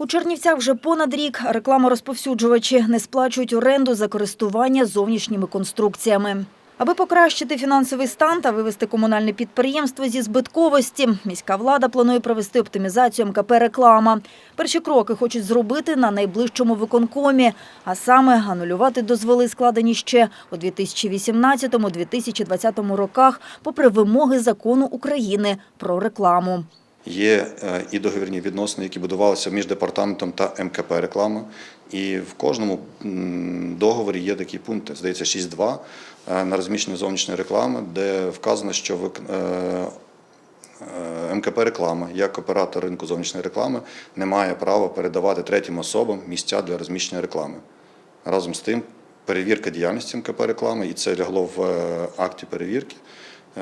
У Чернівцях вже понад рік рекламорозповсюджувачі не сплачують оренду за користування зовнішніми конструкціями. Аби покращити фінансовий стан та вивести комунальне підприємство зі збитковості, міська влада планує провести оптимізацію мкп «Реклама». Перші кроки хочуть зробити на найближчому виконкомі, а саме анулювати дозволи, складені ще у 2018-2020 роках, попри вимоги закону України про рекламу. Є е, і договірні відносини, які будувалися між департаментом та МКП реклама. І в кожному договорі є такі пункти, здається, 6.2 е, на розміщення зовнішньої реклами, де вказано, що вик- е, МКП реклама як оператор ринку зовнішньої реклами не має права передавати третім особам місця для розміщення реклами. Разом з тим, перевірка діяльності МКП реклами, і це лягло в акті перевірки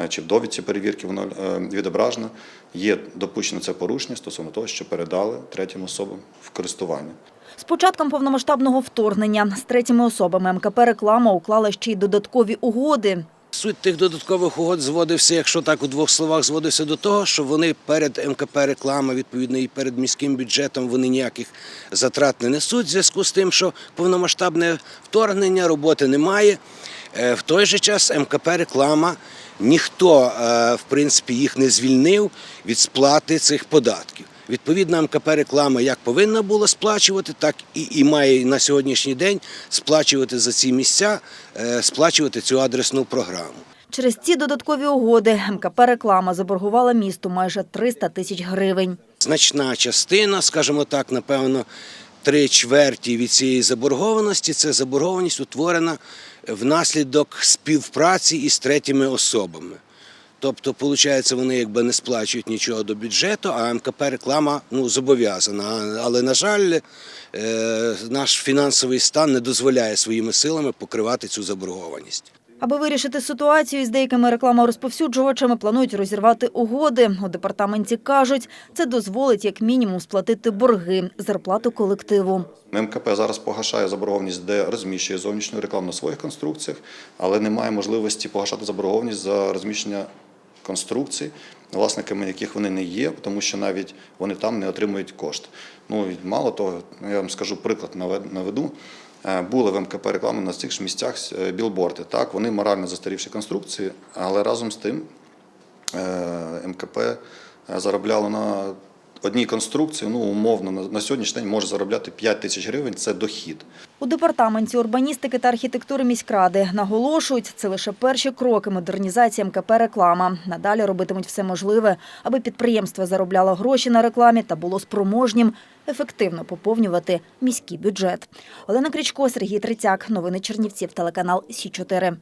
чи в довідці перевірки воно е, відображено. Є допущено це порушення стосовно того, що передали третім особам в користування. З початком повномасштабного вторгнення з третіми особами МКП «Реклама» уклала ще й додаткові угоди. Суть тих додаткових угод зводився, якщо так у двох словах, зводився до того, що вони перед МКП реклама, відповідно, і перед міським бюджетом вони ніяких затрат не несуть. В зв'язку з тим, що повномасштабне вторгнення, роботи немає. Е, В той же час МКП реклама ніхто, е, в принципі, їх не звільнив від сплати цих податків. Відповідно, МКП реклама як повинна була сплачувати, так і, і має на сьогоднішній день сплачувати за ці місця, е, сплачувати цю адресну програму. Через ці додаткові угоди МКП «Реклама» заборгувала місту майже 300 тисяч гривень. Значна частина, скажімо так, напевно, три чверті від цієї заборгованості це заборгованість утворена внаслідок співпраці із третіми особами. Тобто, виходить, вони якби не сплачують нічого до бюджету, а МКП реклама ну, зобов'язана. Але, на жаль, е, наш фінансовий стан не дозволяє своїми силами покривати цю заборгованість. Аби вирішити ситуацію з деякими рекламорозповсюджувачами, планують розірвати угоди. У департаменті кажуть, це дозволить як мінімум сплатити борги, зарплату колективу. МКП зараз погашає заборгованість, де розміщує зовнішню рекламу на своїх конструкціях, але немає можливості погашати заборгованість за розміщення конструкцій, власниками яких вони не є, тому що навіть вони там не отримують кошти. Ну мало того, я вам скажу приклад навед- наведу. Е, Були в МКП реклами на цих ж місцях е, білборди. Так, вони морально застарівші конструкції, але разом з тим е, МКП заробляло на одній конструкції, ну умовно, на- сьогоднішній день може заробляти 5 тисяч гривень. Це дохід. У департаменті урбаністики та архітектури міськради наголошують, це лише перші кроки модернізації МКП «Реклама». Надалі робитимуть все можливе, аби підприємство заробляло гроші на рекламі та було спроможнім ефективно поповнювати міський бюджет. Олена Крічко, Сергій Трицяк. Новини Чернівців, телеканал Сі 4